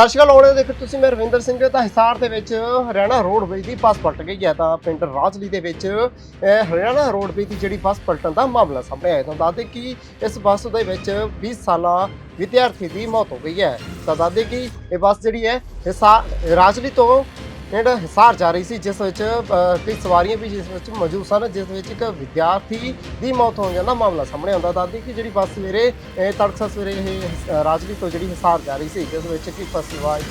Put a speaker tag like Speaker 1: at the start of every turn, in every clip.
Speaker 1: ਸਤਿ ਸ਼੍ਰੀ ਅਕਾਲ ਆਉਣੇ ਦੇਖੋ ਤੁਸੀਂ, ਮੈਂ ਰਵਿੰਦਰ ਸਿੰਘ ਤਾਂ ਹਿਸਾਰ ਦੇ ਵਿੱਚ ਹਰਿਆਣਾ ਰੋਡਵੇਜ਼ ਦੀ ਬੱਸ ਪਲਟ ਗਈ ਹੈ ਤਾਂ ਪਿੰਡ ਰਾਜਲੀ ਦੇ ਵਿੱਚ ਹਰਿਆਣਾ ਰੋਡਵੇਜ਼ ਦੀ ਜਿਹੜੀ ਬੱਸ ਪਲਟਣ ਦਾ ਮਾਮਲਾ ਸਾਹਮਣੇ ਆਇਆ। ਤਾਂ ਦੱਸਦੇ ਕਿ ਇਸ ਬੱਸ ਦੇ ਵਿੱਚ 20 ਸਾਲਾ ਵਿਦਿਆਰਥੀ ਦੀ ਮੌਤ ਹੋ ਗਈ ਹੈ। ਤਾਂ ਦੱਸਦੇ ਕਿ ਇਹ ਬੱਸ ਜਿਹੜੀ ਹੈ ਹਿਸਾਰ ਰਾਜਲੀ ਤੋਂ ਪਿੰਡ uh, ਹਿਸਾਰ ਜਾ ਰਹੀ ਸੀ ਜਿਸ ਵਿੱਚ ਕਈ ਸਵਾਰੀਆਂ ਵੀ ਜਿਸ ਵਿੱਚ ਮੌਜੂਦ ਸਨ ਜਿਸ ਵਿੱਚ ਇੱਕ ਵਿਦਿਆਰਥੀ ਦੀ ਮੌਤ ਹੋਣ ਦਾ ਮਾਮਲਾ ਸਾਹਮਣੇ ਆਉਂਦਾ। ਦੱਸਦੀ ਕਿ ਜਿਹੜੀ ਬੱਸ ਸਵੇਰੇ ਅਹ, ਤੜਕਸਾ ਸਵੇਰੇ ਇਹ ਅਹ, ਰਾਜਲੀ ਤੋਂ ਜਿਹੜੀ ਹਿਸਾਰ ਜਾ ਰਹੀ ਸੀ ਜਿਸ ਵਿੱਚ ਕਿ ਬੱਸ ਸਵਾਰ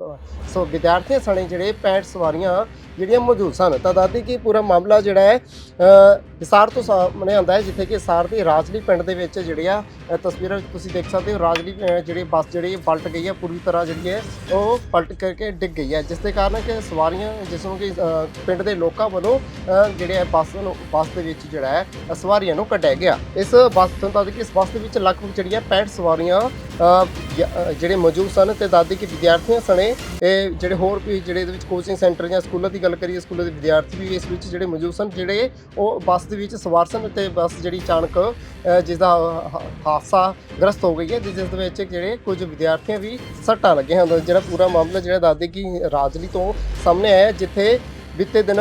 Speaker 1: ਸੋ ਵਿਦਿਆਰਥੀਆਂ ਸਣੇ ਜਿਹੜੇ 65 ਸਵਾਰੀਆਂ ਜਿਹੜੀਆਂ ਮੌਜੂਦ ਸਨ। ਤਾਂ ਦੱਸਦੀ ਕਿ ਪੂਰਾ ਮਾਮਲਾ ਜਿਹੜਾ ਹੈ ਅਹ, ਹਿਸਾਰ ਤੋਂ ਸਾਹਮਣੇ ਆਉਂਦਾ ਹੈ ਜਿੱਥੇ ਕਿ ਹਿਸਾਰ ਦੇ ਰਾਜਲੀ ਪਿੰਡ ਦੇ ਵਿੱਚ ਜਿਹੜੀਆਂ ਅਹ, ਤਸਵੀਰਾਂ ਤੁਸੀਂ ਦੇਖ ਸਕਦੇ ਹੋ। ਰਾਜਲੀ ਅਹ, ਜਿਹੜੀ ਬੱਸ ਜਿਹੜੀ ਪਲਟ ਗਈ ਹੈ ਪੂਰੀ ਤਰ੍ਹਾਂ ਜਿਹੜੀ ਹੈ ਉਹ ਪਲਟ ਕਰਕੇ ਡਿੱਗ ਗਈ ਹੈ ਜਿਸ ਦੇ ਕਾਰਨ ਕਿ ਸਵਾਰੀਆਂ ਜਿਸ ਨੂੰ ਕਿ ਪਿੰਡ ਦੇ ਲੋਕਾਂ ਵੱਲੋਂ ਜਿਹੜੇ ਹੈ ਬੱਸ ਨੂੰ ਬੱਸ ਦੇ ਵਿੱਚ ਜਿਹੜਾ ਹੈ ਸਵਾਰੀਆਂ ਨੂੰ ਕੱਢਿਆ ਗਿਆ। ਇਸ ਬੱਸ ਤੋਂ ਦੱਸਦੀ ਕਿ ਇਸ ਬੱਸ ਦੇ ਵਿੱਚ ਲਗਭਗ ਜਿਹੜੀਆਂ 65 ਸਵਾਰੀਆਂ ਜਿਹੜੇ ਮੌਜੂਦ ਸਨ ਤੇ ਦਾਦੀ ਕਿ ਵਿਦਿਆਰਥੀਆਂ ਸਣੇ ਇਹ ਜਿਹੜੇ ਹੋਰ ਵੀ ਜਿਹੜੇ ਇਹਦੇ ਵਿੱਚ ਕੋਚਿੰਗ ਸੈਂਟਰ ਜਾਂ ਸਕੂਲਾਂ ਦੀ ਗੱਲ ਕਰੀਏ ਸਕੂਲਾਂ ਦੇ ਵਿਦਿਆਰਥੀ ਵੀ ਇਸ ਵਿੱਚ ਜਿਹੜੇ ਮੌਜੂਦ ਸਨ ਜਿਹੜੇ ਉਹ ਬੱਸ ਦੇ ਵਿੱਚ ਸਵਾਰ ਸਨ ਤੇ ਬੱਸ ਜਿਹੜੀ ਅਚਾਨਕ ਅਹ, ਜਿਸ ਦਾ ਹਾਦਸਾ ਗ੍ਰਸਤ ਹੋ ਗਈ ਹੈ ਜਿਸ ਦੇ ਵਿੱਚ ਜਿਹੜੇ ਕੁਝ ਵਿਦਿਆਰਥੀਆਂ ਵੀ ਸੱਟਾਂ ਲੱਗੀਆਂ ਹਨ। ਜਿਹੜਾ ਪੂਰਾ ਮਾਮਲਾ ਜਿਹੜਾ ਦੱਸਦੇ ਕਿ ਰਾਜਲੀ ਤੋਂ ਸਾਹਮਣੇ ਆਇਆ ਜਿੱਥੇ ਬੀਤੇ ਦਿਨ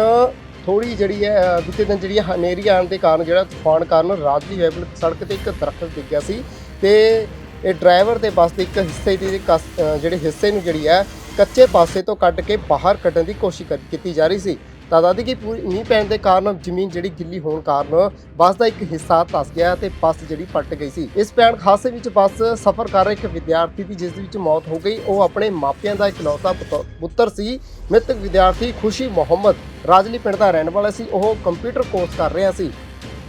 Speaker 1: ਥੋੜੀ ਜਿਹੜੀ ਹੈ ਬੀਤੇ ਦਿਨ ਜਿਹੜੀ ਹਨੇਰੀ ਆਉਣ ਦੇ ਕਾਰਨ ਜਿਹੜਾ ਤੂਫਾਨ ਕਾਰਨ ਰਾਜਲੀ ਵੇਬਲ ਸੜਕ ਤੇ ਇੱਕ ਦਰਖਤ ਡਿੱਗਿਆ ਸੀ ਤੇ ਇਹ ਡਰਾਈਵਰ ਦੇ ਬੱਸ ਦੇ ਇੱਕ ਹਿੱਸੇ ਦੀ ਕਸ- ਜਿਹੜੇ ਹਿੱਸੇ ਨੂੰ ਜਿਹੜੀ ਹੈ, ਕੱਚੇ ਪਾਸੇ ਤੋਂ ਕੱਢ ਕੇ ਬਾਹਰ ਕੱਢਣ ਦੀ ਕੋਸ਼ਿਸ਼ ਕਰ- ਕੀਤੀ ਜਾ ਰਹੀ ਸੀ। ਤਾਂ ਦਾਦੀ ਕਿ ਪੂਰੀ ਮੀਂਹ ਪੈਣ ਦੇ ਕਾਰਨ ਜ਼ਮੀਨ ਜਿਹੜੀ ਗਿੱਲੀ ਹੋਣ ਕਾਰਨ ਬੱਸ ਦਾ ਇੱਕ ਹਿੱਸਾ ਧਸ ਗਿਆ ਤੇ ਬੱਸ ਜਿਹੜੀ ਪਲਟ ਗਈ ਸੀ। ਇਸ ਪੈਣ ਹਾਦਸੇ ਵਿੱਚ ਬੱਸ ਸਫ਼ਰ ਕਰ ਰਹੇ ਇੱਕ ਵਿਦਿਆਰਥੀ ਦੀ, ਜਿਸ ਦੇ ਵਿੱਚ ਮੌਤ ਹੋ ਗਈ। ਉਹ ਆਪਣੇ ਮਾਪਿਆਂ ਦਾ ਇਕਲੌਤਾ ਪੁੱਤ- ਪੁੱਤਰ ਸੀ। ਮ੍ਰਿਤਕ ਵਿਦਿਆਰਥੀ ਖੁਸ਼ੀ ਮੁਹੰਮਦ ਰਾਜਲੀ ਪਿੰਡ ਦਾ ਰਹਿਣ ਵਾਲਾ ਸੀ। ਉਹ ਕੰਪਿਊਟਰ ਕੋਰਸ ਕਰ ਰਿਹਾ ਸੀ।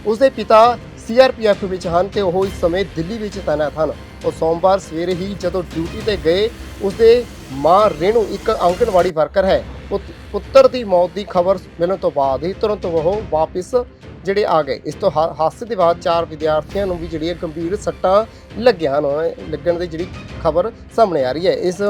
Speaker 1: ਉਸਦੇ ਪਿਤਾ ਸੀਆਰਪੀਐਫ ਵਿੱਚ ਹਨ ਤੇ ਉਹ ਇਸ ਸਮੇਂ ਦਿੱਲੀ ਵਿੱਚ ਤਾਇਨਾਤ ਹਨ। ਉਹ ਸੋਮਵਾਰ ਸਵੇਰੇ ਹੀ ਜਦੋਂ ਡਿਊਟੀ ਤੇ ਗਏ, ਉਸਦੇ ਮਾਂ ਰੇਣੂ ਇੱਕ ਆਂਗਣਵਾੜੀ ਵਰਕਰ ਹੈ। ਪੁੱਤਰ ਦੀ ਮੌਤ ਦੀ ਖਬਰ ਮਿਲਣ ਤੋਂ ਬਾਅਦ ਹੀ ਤੁਰੰਤ ਉਹ ਵਾਪਸ ਜਿਹੜੇ ਆ ਗਏ। ਇਸ ਤੋਂ ਹਾ- ਹਾਦਸੇ ਦੇ ਬਾਅਦ ਚਾਰ ਵਿਦਿਆਰਥੀਆਂ ਨੂੰ ਵੀ ਜਿਹੜੀਆਂ ਗੰਭੀਰ ਸੱਟਾਂ ਲੱਗੀਆਂ ਹਨ ਲੱਗਣ ਦੀ ਜਿਹੜੀ ਖਬਰ ਸਾਹਮਣੇ ਆ ਰਹੀ ਹੈ। ਇਸ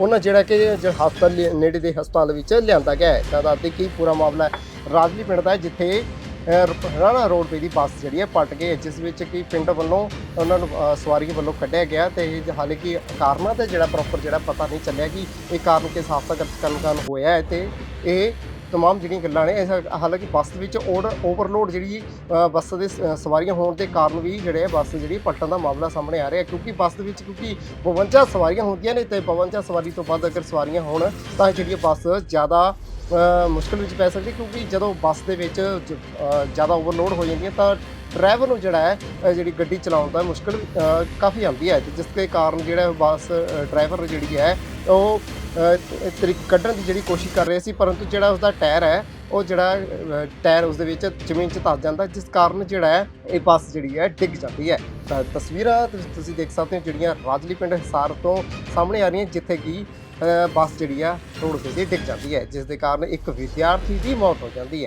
Speaker 1: ਉਹਨਾਂ ਜਿਹੜਾ ਕਿ ਹਸਪਤਾਲ ਨੇੜੇ ਦੇ ਹਸਪਤਾਲ ਵਿੱਚ ਲਿਆਂਦਾ ਗਿਆ ਹੈ। ਤਾਂ ਦੱਸਦੇ ਕਿ ਪੂਰਾ ਮਾਮਲਾ ਰਾਜਲੀ ਪਿੰਡ ਦਾ ਹੈ, ਜਿੱਥੇ ਰਾਣਾ ਰੋਡ ਤੇ ਦੀ ਬੱਸ ਜਿਹੜੀ ਹੈ ਪਲਟ ਗਈ ਹੈ, ਜਿਸ ਵਿੱਚ ਕਿ ਪਿੰਡ ਵੱਲੋਂ ਉਹਨਾਂ ਨੂੰ ਅਹ, ਸਵਾਰੀਆਂ ਵੱਲੋਂ ਕੱਢਿਆ ਗਿਆ ਤੇ ਇਹ ਹਾਲੇ ਕਿ ਕਾਰਨਾਂ ਦਾ ਜਿਹੜਾ ਪ੍ਰੋਪਰ ਜਿਹੜਾ ਪਤਾ ਨਹੀਂ ਚੱਲਿਆ ਕਿ ਇਹ ਕਾਰਨ ਕਿਸ ਹਾਦਸਾ ਕਰਨ ਕਾਰਨ ਹੋਇਆ ਹੈ ਤੇ ਇਹ ਤਮਾਮ ਜਿਹੜੀਆਂ ਗੱਲਾਂ ਨੇ ਇਸ ਹਾਲਾਂਕਿ ਬੱਸ ਦੇ ਵਿੱਚ ਓਵਰਲੋਡ ਜਿਹੜੀ ਬੱਸ ਦੇ ਸਵਾਰੀਆਂ ਹੋਣ ਦੇ ਕਾਰਨ ਵੀ ਜਿਹੜੇ ਆ ਬੱਸ ਜਿਹੜੀ ਪਲਟਣ ਦਾ ਮਾਮਲਾ ਸਾਹਮਣੇ ਆ ਰਿਹਾ ਕਿਉਂਕਿ ਬੱਸ ਦੇ ਵਿੱਚ ਕਿਉਂਕਿ 52 ਸਵਾਰੀਆਂ ਹੁੰਦੀਆਂ ਨੇ ਤੇ 52 ਸਵਾਰੀ ਤੋਂ ਬਾਅਦ ਅਗਰ ਸਵਾਰੀਆਂ ਹੋਣ ਤਾਂ ਜਿਹੜੀ ਇਹ ਬੱਸ ਜ਼ਿਆਦਾ ਮੁਸ਼ਕਲ ਵਿੱਚ ਪੈ ਸਕਦੀ ਕਿਉਂਕਿ ਜਦੋਂ ਬੱਸ ਦੇ ਵਿੱਚ ਜ- ਜ਼ਿਆਦਾ ਓਵਰਲੋਡ ਹੋ ਜਾਂਦੀ ਹੈ ਤਾਂ ਡਰਾਈਵਰ ਨੂੰ ਜਿਹੜਾ ਹੈ ਜਿਹੜੀ ਗੱਡੀ ਚਲਾਉਣ ਦਾ ਮੁਸ਼ਕਲ ਕਾਫੀ ਆਉਂਦੀ ਹੈ। ਜਿਸ ਦੇ ਕਾਰਨ ਜਿਹੜਾ ਬੱਸ ਡਰਾਈਵਰ ਜਿਹੜੀ ਹੈ ਉਹ ਤਰੀਕ ਕੱਢਣ ਦੀ ਜਿਹੜੀ ਕੋਸ਼ਿਸ਼ ਕਰ ਰਿਹਾ ਸੀ ਪਰੰਤੂ ਜਿਹੜਾ ਉਸਦਾ ਟਾਇਰ ਹੈ ਉਹ ਜਿਹੜਾ ਅ, ਟਾਇਰ ਉਸਦੇ ਵਿੱਚ ਜ਼ਮੀਨ 'ਚ ਧੱਸ ਜਾਂਦਾ ਜਿਸ ਕਾਰਨ ਜਿਹੜਾ ਹੈ ਇਹ ਬੱਸ ਜਿਹੜੀ ਹੈ ਡਿੱਗ ਜਾਂਦੀ ਹੈ। ਤਸਵੀਰਾਂ ਤੁਸ- ਤੁਸੀਂ ਦੇਖ ਸਕਦੇ ਹੋ ਜਿਹੜੀਆਂ ਰਾਜਲੀ ਪਿੰਡ ਹਿਸਾਰ ਤੋਂ ਸਾਹਮਣੇ ਆ ਰਹੀਆਂ ਜਿੱਥੇ ਕਿ ਬੱਸ ਜਿਹੜੀ ਆ, ਰੋਡ ਤੇ ਡਿੱਗ ਜਾਂਦੀ ਹੈ ਜਿਸ ਦੇ ਕਾਰਨ ਇੱਕ ਵਿਦਿਆਰਥੀ ਦੀ ਮੌਤ ਹੋ ਜਾਂਦੀ ਹੈ।